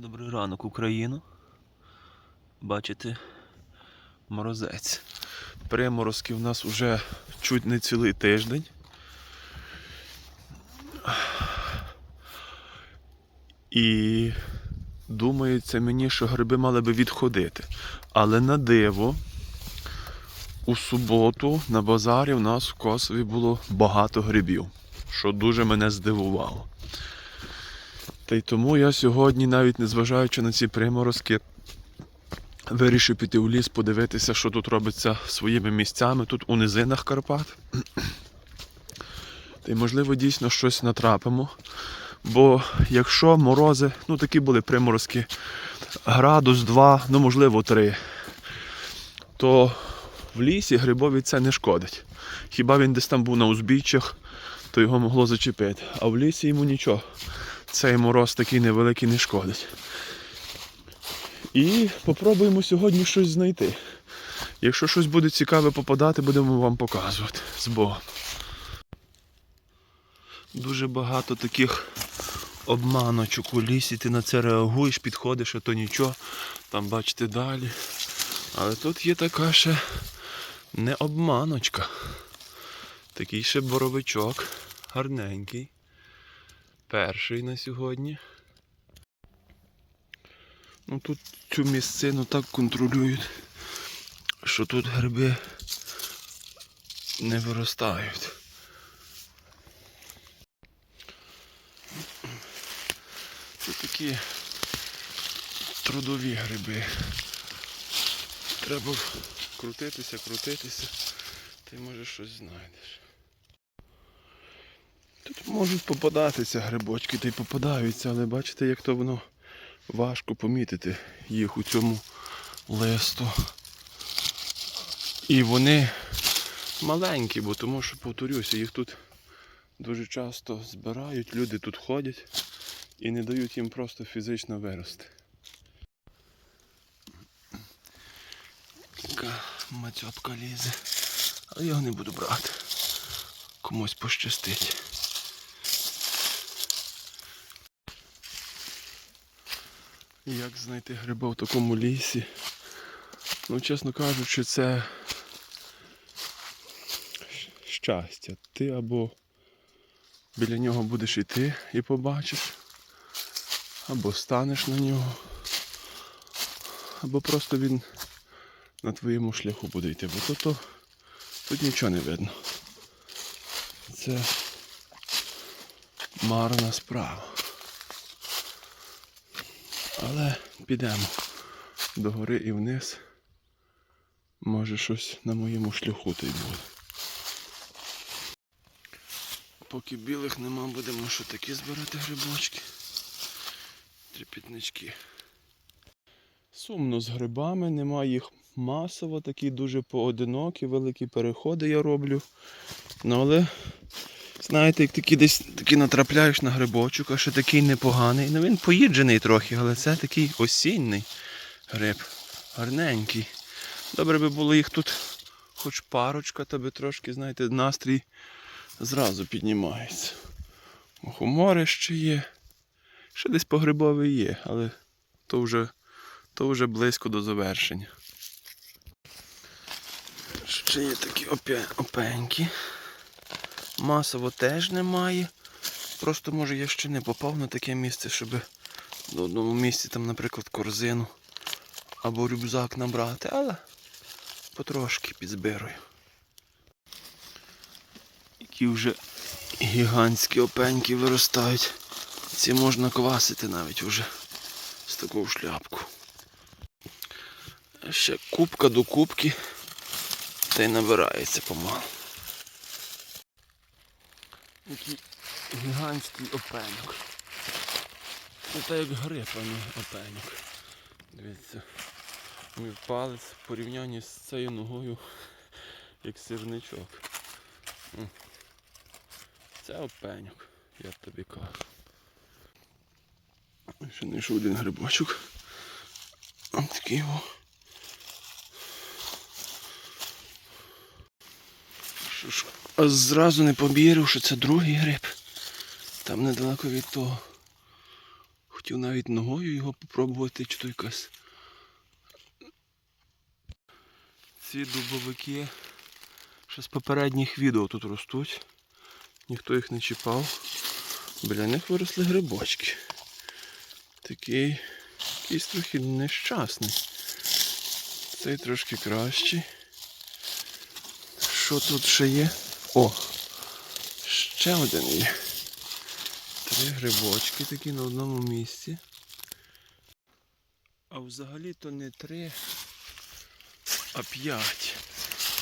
Добрий ранок, Україно. Бачите, морозець. Приморозки в нас вже чуть не цілий тиждень. І думається мені, що гриби мали би відходити. Але на диво, у суботу на базарі в нас в Косові було багато грибів, що дуже мене здивувало. Та й тому я сьогодні, навіть незважаючи на ці приморозки, вирішив піти у ліс, подивитися, що тут робиться своїми місцями, тут у низинах Карпат. Та й можливо дійсно щось натрапимо. Бо якщо морози, ну такі були приморозки, градус, два, ну можливо три, то в лісі грибові це не шкодить. Хіба він десь там був на узбіччях, то його могло зачепити. А в лісі йому нічого. Цей мороз такий невеликий не шкодить. І попробуємо сьогодні щось знайти. Якщо щось буде цікаве попадати, будемо вам показувати з Богом. Дуже багато таких обманочок у лісі, ти на це реагуєш, підходиш, а то нічого. Там бачите далі. Але тут є така ще не обманочка. Такий ще боровичок, гарненький. Перший на сьогодні. Ну тут цю місцину так контролюють, що тут гриби не виростають. Це такі трудові гриби. Треба крутитися, крутитися, ти може щось знайдеш. Тут можуть попадатися грибочки, та й попадаються, але бачите, як то воно важко помітити їх у цьому листу. І вони маленькі, бо тому що, повторюся, їх тут дуже часто збирають, люди тут ходять і не дають їм просто фізично вирости. Така мацьотка лізе. Але я його не буду брати. Комусь пощастить. Як знайти гриба в такому лісі? Ну, чесно кажучи, це щастя. Ти або біля нього будеш йти і побачиш, або станеш на нього, або просто він на твоєму шляху буде йти, бо то, то тут нічого не видно. Це марна справа. Але підемо до гори і вниз. Може щось на моєму шляху й буде. Поки білих нема, будемо що такі збирати грибочки. Тріпітнички. Сумно з грибами, нема їх масово, такі дуже поодинокі, великі переходи я роблю. Ну але, знаєте, як такі десь такі натрапляєш на грибочок, а ще такий непоганий. Ну він поїджений трохи, але це такий осінний гриб. Гарненький. Добре би було їх тут хоч парочка, то би трошки, знаєте, настрій зразу піднімається. Мухомори ще є. Ще десь погрибовий є, але то вже, то вже близько до завершення. Ще є такі опе- опенькі. Масово теж немає. Просто може я ще не попав на таке місце, щоб на одному місці там, наприклад, корзину або рюкзак набрати, але потрошки підзбирую. Які вже гігантські опеньки виростають. Ці можна квасити навіть вже з таку шляпку. Ще кубка до кубки та й набирається помалу. Який гігантський. Ну та як не опеньок. Дивіться. Мій палець в порівнянні з цією ногою як сирничок. Це опеньок, я тобі кажу. Ще знайшов один грибочок. Ось такий о. Що ж, зразу не повірив, що це другий гриб. Там недалеко від того. Хотів навіть ногою його попробувати, чи то якась. Ці дубовики ще з попередніх відео тут ростуть. Ніхто їх не чіпав. Біля них виросли грибочки. Такий якийсь трохи нещасний. Цей трошки кращий. Що тут ще є? О! Ще один є. Три грибочки такі на одному місці. А взагалі то не три, а п'ять.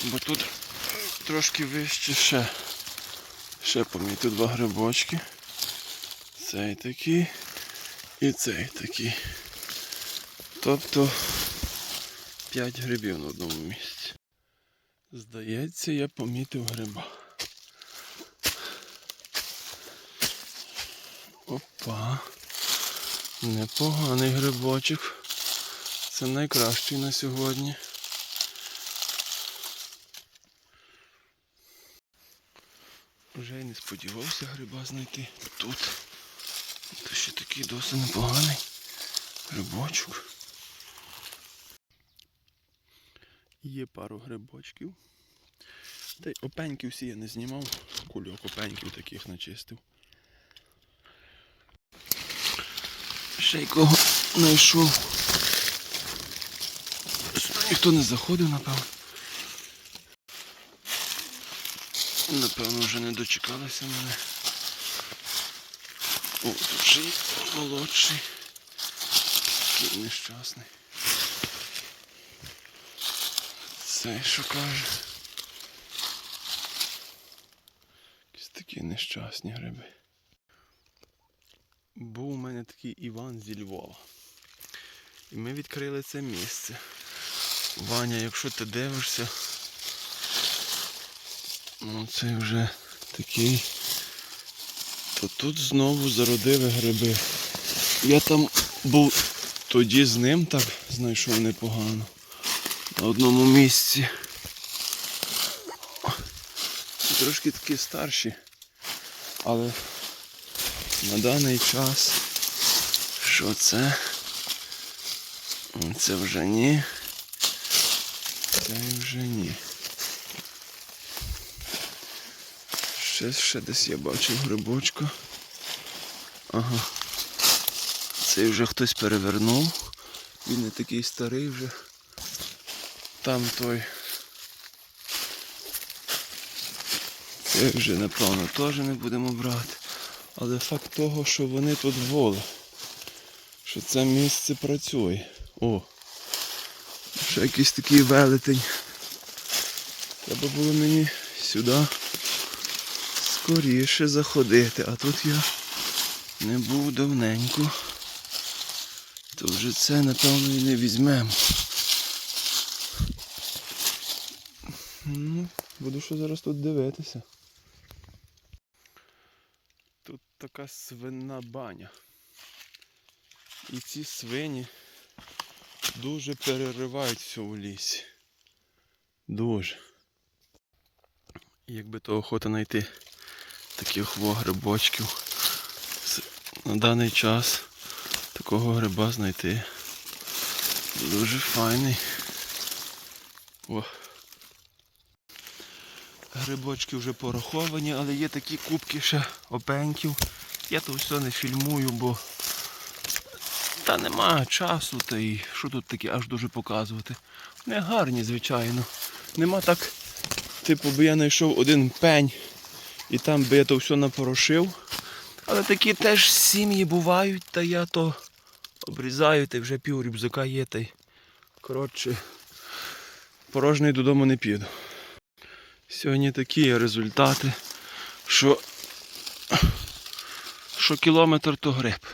Бо тут трошки вище ще. Ще помітив два грибочки. Цей такий і цей такий. Тобто 5 грибів на одному місці. Здається, я помітив гриба. Опа. Непоганий грибочок. Це найкращий на сьогодні. Вже й не сподівався гриба знайти тут. Це ще такий досить непоганий грибочок. Є пару грибочків. Та й опеньків всі я не знімав. Кульок опеньків таких начистив. Ще й кого знайшов. Ніхто не заходив, напевно. Напевно, вже не дочекалися мене. О, тут ще молодший. Такий нещасний. Цей що каже. Якісь такі нещасні гриби. Був у мене такий Іван зі Львова. І ми відкрили це місце. Ваня, якщо ти дивишся, ну це вже такий. То тут знову зародили гриби. Я там був тоді з ним так знайшов непогано. На одному місці. Трошки такі старші, але на даний час що це? Це вже ні. Це вже ні. Ще, ще десь я бачив грибочка. Ага. Цей вже хтось перевернув. Він не такий старий вже. Там той. Це вже напевно теж не будемо брати. Але факт того, що вони тут воли. Що це місце працює. О! Ще якийсь такий велетень. Треба було мені сюди скоріше заходити, а тут я не був давненько. То вже це напевно і не візьмемо. Ну, буду що зараз тут дивитися. Тут така свинна баня. І ці свині дуже переривають все у лісі. Дуже. Якби то охота знайти таких во грибочків. На даний час такого гриба знайти. Дуже файний. О. Грибочки вже пораховані, але є такі кубки ще опеньків. Я то все не фільмую, бо та нема часу, та й що тут таке аж дуже показувати. Не гарні, звичайно. Нема так, типу, би я знайшов один пень і там би я то все напорошив. Але такі теж сім'ї бувають, та я то обрізаю, та вже пів рюкзака є, та й коротше, порожній додому не піду. Сьогодні такі результати, що, що кілометр то гриб.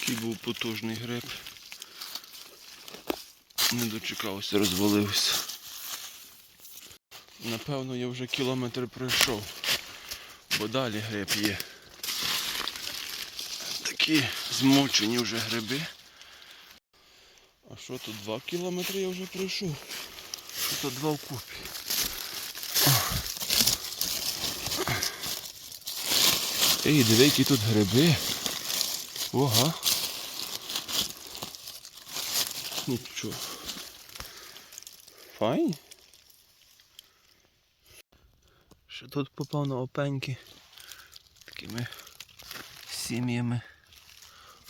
Який був потужний гриб. Не дочекався, розвалився. Напевно, я вже кілометр пройшов, бо далі гриб є. Такі змочені вже гриби. Що тут два кілометри я вже пройшов? Тут два вкупі. Ей, диви, які тут гриби. Ага. Нічого. Файні. Ще тут попав на опеньки. Такими сім'ями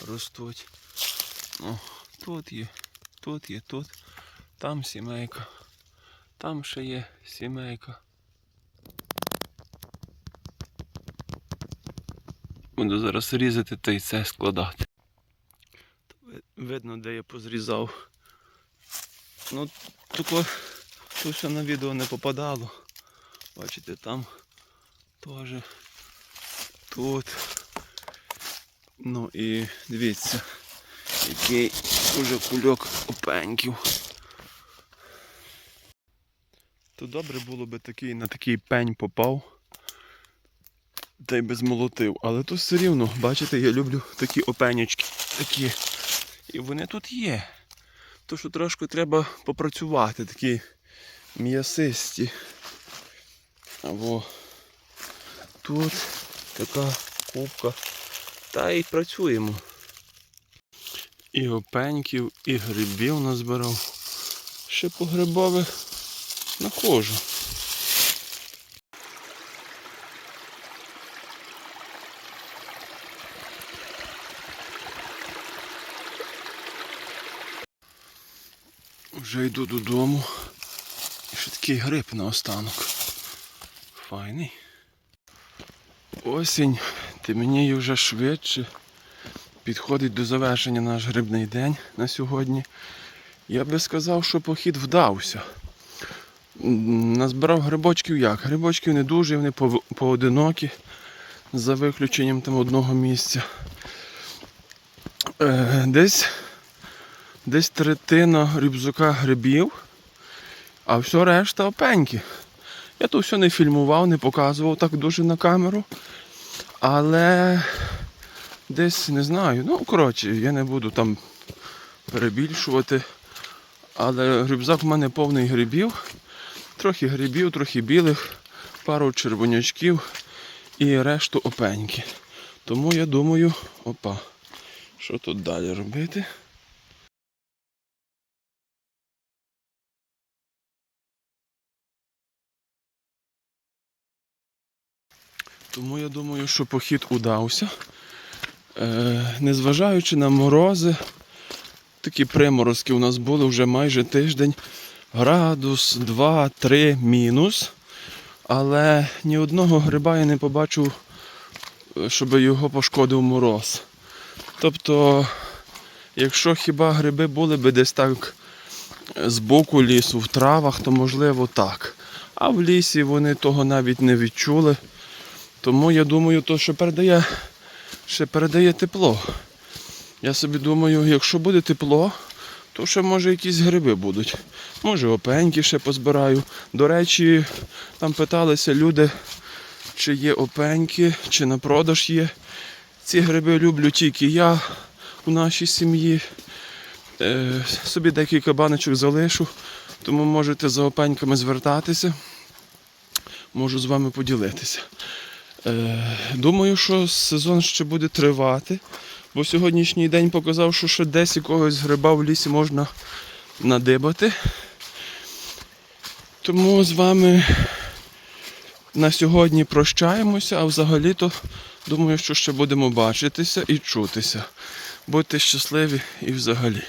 ростуть. О, тут є, тут є, тут. Там сімейка. Там ще є сімейка. Буду зараз різати та й це складати. Видно, де я позрізав. Ну, тако, тут ще на відео не попадало. Бачите, там теж тут. Ну і дивіться, який уже кульок опеньків. То добре було би такий на такий пень попав. Та й би змолотив. Але тут все рівно, бачите, я люблю такі опенячки. Такі. І вони тут є. То що трошки треба попрацювати, такі м'ясисті. Або тут така кубка. Та й працюємо. І опеньків, і грибів назбирав. Ще по грибових находжу. Вже йду додому. І ще такий гриб на останок. Файний. Осінь темніє вже швидше. Підходить до завершення наш грибний день на сьогодні. Я би сказав, що похід вдався. Назбирав грибочків як? Грибочків не дуже, вони поодинокі, за виключенням там одного місця. Е, десь, десь третина рюкзака грибів, а все решта опеньки. Я то все не фільмував, не показував так дуже на камеру. Але десь не знаю. Ну, коротше, я не буду там перебільшувати. Але рюкзак в мене повний грибів. Трохи грибів, трохи білих, пару червонячків і решту опеньки. Тому я думаю, опа, що тут далі робити? Тому я думаю, що похід удався. Е, незважаючи на морози, такі приморозки у нас були вже майже тиждень. Градус, 2, 3 мінус. Але ні одного гриба я не побачив, е, щоб його пошкодив мороз. Тобто, якщо хіба гриби були би десь так е, з боку лісу, в травах, то можливо так. А в лісі вони того навіть не відчули. Тому я думаю, то, що передає, ще передає тепло. Я собі думаю, якщо буде тепло, то ще може якісь гриби будуть. Може опеньки ще позбираю. До речі, там питалися люди, чи є опеньки, чи на продаж є. Ці гриби люблю тільки я у нашій сім'ї. Е, собі декілька баночок залишу, тому можете за опеньками звертатися. Можу з вами поділитися. Е, думаю, що сезон ще буде тривати, бо сьогоднішній день показав, що ще десь якогось гриба в лісі можна надибати. Тому з вами на сьогодні прощаємося, а взагалі-то думаю, що ще будемо бачитися і чутися. Будьте щасливі і взагалі.